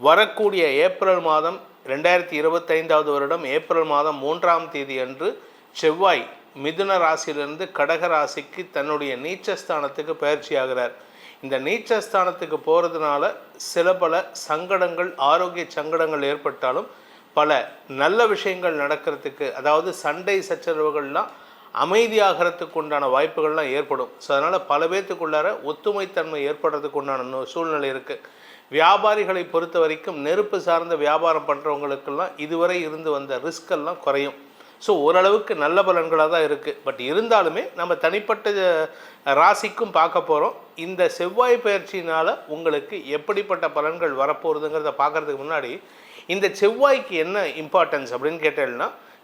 வரக்கூடிய ஏப்ரல் மாதம் ரெண்டாயிரத்தி இருபத்தைந்தாவது வருடம் ஏப்ரல் மாதம் மூன்றாம் தேதி அன்று செவ்வாய் மிதுன ராசியிலிருந்து கடக ராசிக்கு தன்னுடைய நீச்சஸ்தானத்துக்கு பயிற்சி ஆகிறார் இந்த நீச்சஸ்தானத்துக்கு போகிறதுனால சில பல சங்கடங்கள் ஆரோக்கிய சங்கடங்கள் ஏற்பட்டாலும் பல நல்ல விஷயங்கள் நடக்கிறதுக்கு அதாவது சண்டை சச்சரவுகள்லாம் அமைதியாகிறதுக்கு உண்டான வாய்ப்புகள்லாம் ஏற்படும். ஸோ அதனால் பல பேர்த்துக்குள்ளார ஒத்துமைத்தன்மை ஏற்படுறதுக்கு உண்டான சூழ்நிலை இருக்குது வியாபாரிகளை பொறுத்த வரைக்கும் நெருப்பு சார்ந்த வியாபாரம் பண்ணுறவங்களுக்கெல்லாம் இதுவரை இருந்து வந்த ரிஸ்கெல்லாம் குறையும். ஸோ ஓரளவுக்கு நல்ல பலன்களாக தான் இருக்குது பட் இருந்தாலுமே நம்ம தனிப்பட்ட ராசிக்கும் பார்க்க போகிறோம் இந்த செவ்வாய் பயிற்சியினால் உங்களுக்கு எப்படிப்பட்ட பலன்கள் வரப்போகுதுங்கிறத பார்க்குறதுக்கு முன்னாடி இந்த செவ்வாய்க்கு என்ன இம்பார்ட்டன்ஸ் அப்படின்னு கேட்டேன்னா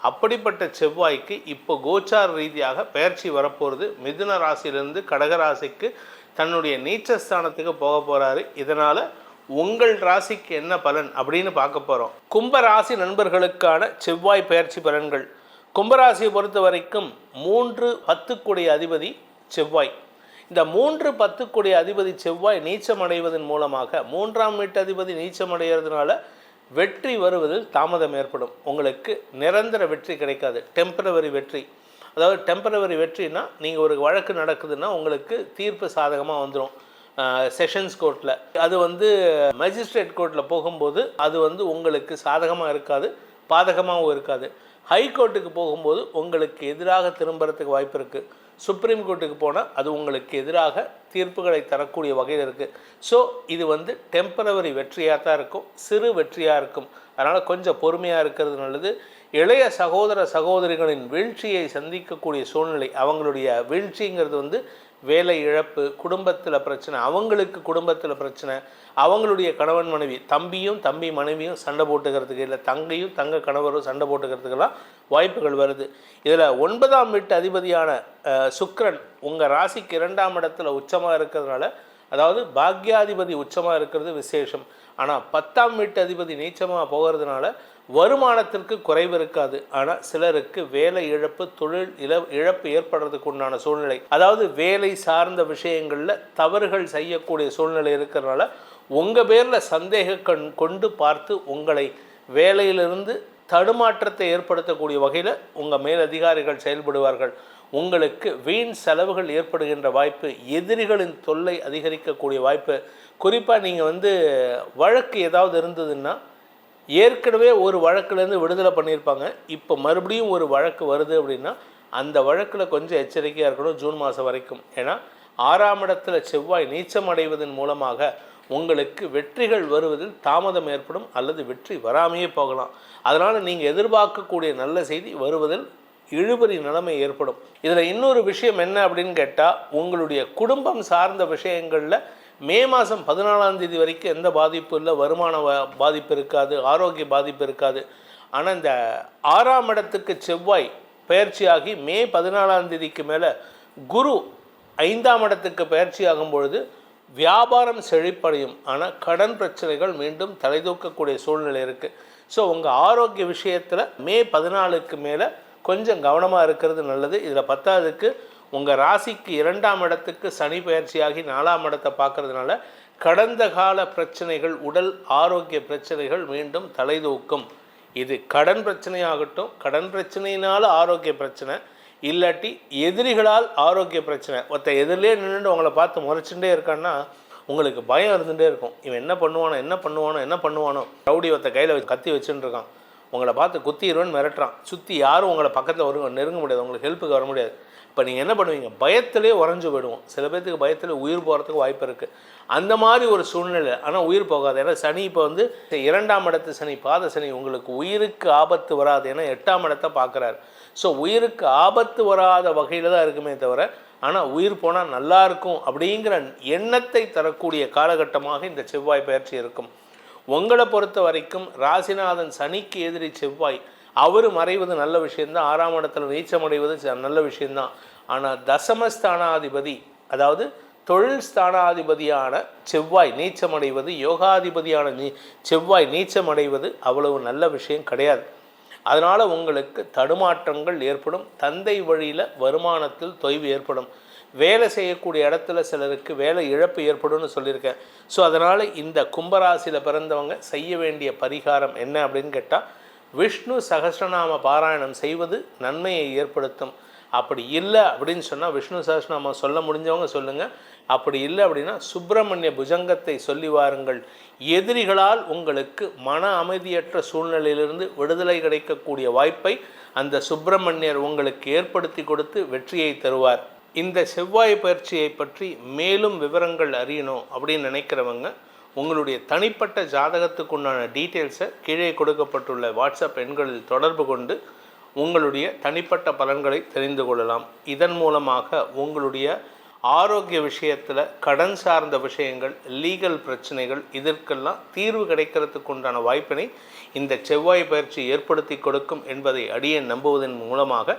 அப்படிப்பட்ட செவ்வாய்க்கு இப்போ கோச்சார ரீதியாக பெயர்ச்சி வரப்போகிறது மிதுன ராசியிலிருந்து கடக ராசிக்கு தன்னுடைய நீச்சஸ்தானத்துக்கு போக போகிறாரு இதனால் உங்கள் ராசிக்கு என்ன பலன் அப்படின்னு பார்க்க போகிறோம் கும்ப ராசி நண்பர்களுக்கான செவ்வாய் பயிற்சி பலன்கள். கும்பராசியை பொறுத்த வரைக்கும் மூன்று பத்துக்குடைய அதிபதி செவ்வாய். இந்த மூன்று பத்துக்குடைய அதிபதி செவ்வாய் நீச்சமடைவதன் மூலமாக மூன்றாம் வீட்டு அதிபதி நீச்சமடைகிறதுனால வெற்றி வருவதில் தாமதம் ஏற்படும். உங்களுக்கு நிரந்தர வெற்றி கிடைக்காது. டெம்பரவரி வெற்றி. அதாவது டெம்பரவரி வெற்றினா நீங்கள் ஒரு வழக்கு நடக்குதுன்னா உங்களுக்கு தீர்ப்பு சாதகமாக வந்துடும் செஷன்ஸ் கோர்ட்டில் அது வந்து மேஜிஸ்ட்ரேட் கோர்ட்டில் போகும்போது அது வந்து உங்களுக்கு சாதகமாக இருக்காது பாதகமாகவும் இருக்காது. ஹை கோர்ட்டுக்கு போகும்போது உங்களுக்கு எதிராக திரும்புறதுக்கு வாய்ப்பு இருக்குது சுப்ரீம் கோர்ட்டுக்கு போனால் அது உங்களுக்கு எதிராக தீர்ப்புகளை தரக்கூடிய வகையில் இருக்குது ஸோ இது வந்து டெம்பரவரி வெற்றியாக தான் இருக்கும். சிறு வெற்றியாக இருக்கும். அதனால் கொஞ்சம் பொறுமையாக இருக்கிறது நல்லது. இளைய சகோதர சகோதரிகளின் வீழ்ச்சியை சந்திக்கக்கூடிய சூழ்நிலை அவங்களுடைய வீழ்ச்சிங்கிறது வந்து வேலை இழப்பு குடும்பத்தில் பிரச்சனை அவங்களுக்கு குடும்பத்தில் பிரச்சனை அவங்களுடைய கணவன் மனைவி தம்பியும் தம்பி மனைவியும் சண்டை போட்டுக்கிறதுக்கு இல்லை தங்கையும் தங்க கணவரும் சண்டை போட்டுக்கிறதுக்கெல்லாம் வாய்ப்புகள் வருது. இதில் ஒன்பதாம் வீட்டு அதிபதியான சுக்ரன் உங்கள் ராசிக்கு இரண்டாம் இடத்துல உச்சமாக இருக்கிறதுனால அதாவது பாக்யாதிபதி உச்சமாக இருக்கிறது விசேஷம். ஆனால் பத்தாம் வீட்டு அதிபதி நீச்சமாக போகிறதுனால வருமானத்திற்கு குறைவு இருக்காது. ஆனால் சிலருக்கு வேலை இழப்பு தொழில் இழ இழப்பு ஏற்படுறதுக்கு உண்டான சூழ்நிலை. அதாவது வேலை சார்ந்த விஷயங்களில் தவறுகள் செய்யக்கூடிய சூழ்நிலை இருக்கிறனால உங்கள் பேரில் சந்தேக கண் கொண்டு பார்த்து உங்களை வேலையிலிருந்து தடுமாற்றத்தை ஏற்படுத்தக்கூடிய வகையில் உங்கள் மேலதிகாரிகள் செயல்படுவார்கள். உங்களுக்கு வீண் செலவுகள் ஏற்படுகின்ற வாய்ப்பு எதிரிகளின் தொல்லை அதிகரிக்கக்கூடிய வாய்ப்பு. குறிப்பாக நீங்கள் வந்து வழக்கு ஏதாவது இருந்ததுன்னா ஏற்கனவே ஒரு வழக்குலேருந்து விடுதலை பண்ணியிருப்பாங்க. இப்போ மறுபடியும் ஒரு வழக்கு வருது அப்படின்னா அந்த வழக்கில் கொஞ்சம் எச்சரிக்கையாக இருக்கணும் ஜூன் மாதம் வரைக்கும். ஏன்னா ஆறாம் இடத்துல செவ்வாய் நீச்சம் அடைவதன் மூலமாக உங்களுக்கு வெற்றிகள் வருவதில் தாமதம் ஏற்படும் அல்லது வெற்றி வராமையே போகலாம். அதனால் நீங்கள் எதிர்பார்க்கக்கூடிய நல்ல செய்தி வருவதில் இழுபறி நிலைமை ஏற்படும். இதில் இன்னொரு விஷயம் என்ன அப்படின்னு கேட்டால் உங்களுடைய குடும்பம் சார்ந்த விஷயங்களில் மே மாதம் பதினாலாம் தேதி வரைக்கும் எந்த பாதிப்பும் இல்லை வருமான பாதிப்பு இருக்காது ஆரோக்கிய பாதிப்பு இருக்காது. ஆனால் இந்த ஆறாம் இடத்துக்கு செவ்வாய் பயிற்சியாகி மே பதினாலாம் தேதிக்கு மேலே குரு ஐந்தாம் இடத்துக்கு பயிற்சி ஆகும் பொழுது வியாபாரம் செழிப்படையும். ஆனால் கடன் பிரச்சனைகள் மீண்டும் தலைதூக்கக்கூடிய சூழ்நிலை இருக்குது ஸோ உங்கள் ஆரோக்கிய விஷயத்தில் மே பதினாலுக்கு மேலே கொஞ்சம் கவனமாக இருக்கிறது நல்லது. இதில் பத்தாவதுக்கு உங்கள் ராசிக்கு இரண்டாம் இடத்துக்கு சனி பயிற்சியாகி நாலாம் இடத்தை பார்க்கறதுனால கடந்த கால பிரச்சனைகள் உடல் ஆரோக்கிய பிரச்சனைகள் மீண்டும் தலைதூக்கும் இது கடன் பிரச்சனையாகட்டும் கடன் பிரச்சனையினால் ஆரோக்கிய பிரச்சனை இல்லாட்டி எதிரிகளால் ஆரோக்கிய பிரச்சனை. ஒருத்த எதிரிலே நின்றுட்டு உங்களை பார்த்து முறைச்சுட்டே இருக்கான்னா உங்களுக்கு பயம் இருந்துகிட்டே இருக்கும். இவன் என்ன பண்ணுவானோ என்ன பண்ணுவானோ என்ன பண்ணுவானோ. ரவுடி ஒருத்த கையில் கத்தி வச்சுட்டு இருக்கான். உங்களை பார்த்து குத்திடுவேன்னு மிரட்டுறான். சுற்றி யாரும் உங்களை பக்கத்தில் வரு நெருங்க முடியாது. உங்களுக்கு ஹெல்ப்புக்கு வர முடியாது. இப்போ நீங்கள் என்ன பண்ணுவீங்க? பயத்திலே உறைஞ்சு போயிடுவோம். சில பேர்த்துக்கு பயத்தில் உயிர் போகிறதுக்கு வாய்ப்பு இருக்குது அந்த மாதிரி ஒரு சூழ்நிலை. ஆனால் உயிர் போகாது. ஏன்னா சனி இப்போ வந்து இரண்டாம் இடத்து சனி பாத சனி உங்களுக்கு உயிருக்கு ஆபத்து வராது. ஏன்னா எட்டாம் இடத்தை பார்க்குறாரு ஸோ உயிருக்கு ஆபத்து வராத வகையில் தான் இருக்குமே தவிர ஆனால் உயிர் போனால் நல்லா இருக்கும் அப்படிங்கிற எண்ணத்தை தரக்கூடிய காலகட்டமாக இந்த செவ்வாய் பயிற்சி இருக்கும். உங்களை பொறுத்த வரைக்கும் ராசிநாதன் சனிக்கு எதிரி செவ்வாய். அவர் மறைவது நல்ல விஷயந்தான் ஆறாம் இடத்துல நீச்சம் அடைவது ச- நல்ல விஷயம்தான். ஆனால் தசமஸ்தானாதிபதி அதாவது தொழில் ஸ்தானாதிபதியான செவ்வாய் நீச்சமடைவது யோகாதிபதியான நீ செவ்வாய் நீச்சமடைவது அவ்வளவு நல்ல விஷயம் கிடையாது. அதனால் உங்களுக்கு தடுமாற்றங்கள் ஏற்படும். தந்தை வழியில் வருமானத்தில் தொய்வு ஏற்படும். வேலை செய்யக்கூடிய இடத்துல சிலருக்கு வேலை இழப்பு ஏற்படும்னு சொல்லியிருக்கேன். ஸோ அதனால் இந்த கும்பராசியில் பிறந்தவங்க செய்ய வேண்டிய பரிகாரம் என்ன அப்படின்னு கேட்டால் விஷ்ணு சகசிரநாம பாராயணம் செய்வது நன்மையை ஏற்படுத்தும். அப்படி இல்லை அப்படின்னு சொன்னால் விஷ்ணு சகசிரநாமம் சொல்ல முடிஞ்சவங்க சொல்லுங்கள் அப்படி இல்லை அப்படின்னா சுப்பிரமணிய புஜங்கத்தை சொல்லி வாருங்கள். எதிரிகளால் உங்களுக்கு மன அமைதியற்ற சூழ்நிலையிலிருந்து விடுதலை கிடைக்கக்கூடிய வாய்ப்பை அந்த சுப்பிரமணியர் உங்களுக்கு ஏற்படுத்தி கொடுத்து வெற்றியை தருவார். இந்த செவ்வாய் பயிற்சியை பற்றி மேலும் விவரங்கள் அறியணும் அப்படின்னு நினைக்கிறவங்க உங்களுடைய தனிப்பட்ட ஜாதகத்துக்கு உண்டான டீட்டெயில்ஸை கீழே கொடுக்கப்பட்டுள்ள வாட்ஸ்அப் எண்களில் தொடர்பு கொண்டு உங்களுடைய தனிப்பட்ட பலன்களை தெரிந்து கொள்ளலாம். இதன் மூலமாக உங்களுடைய ஆரோக்கிய விஷயத்தில் கடன் சார்ந்த விஷயங்கள் லீகல் பிரச்சனைகள் இதற்கெல்லாம் தீர்வு கிடைக்கிறதுக்கு உண்டான வாய்ப்பினை இந்த செவ்வாய் பயிற்சி ஏற்படுத்தி கொடுக்கும் என்பதை அடியே நம்புவதன் மூலமாக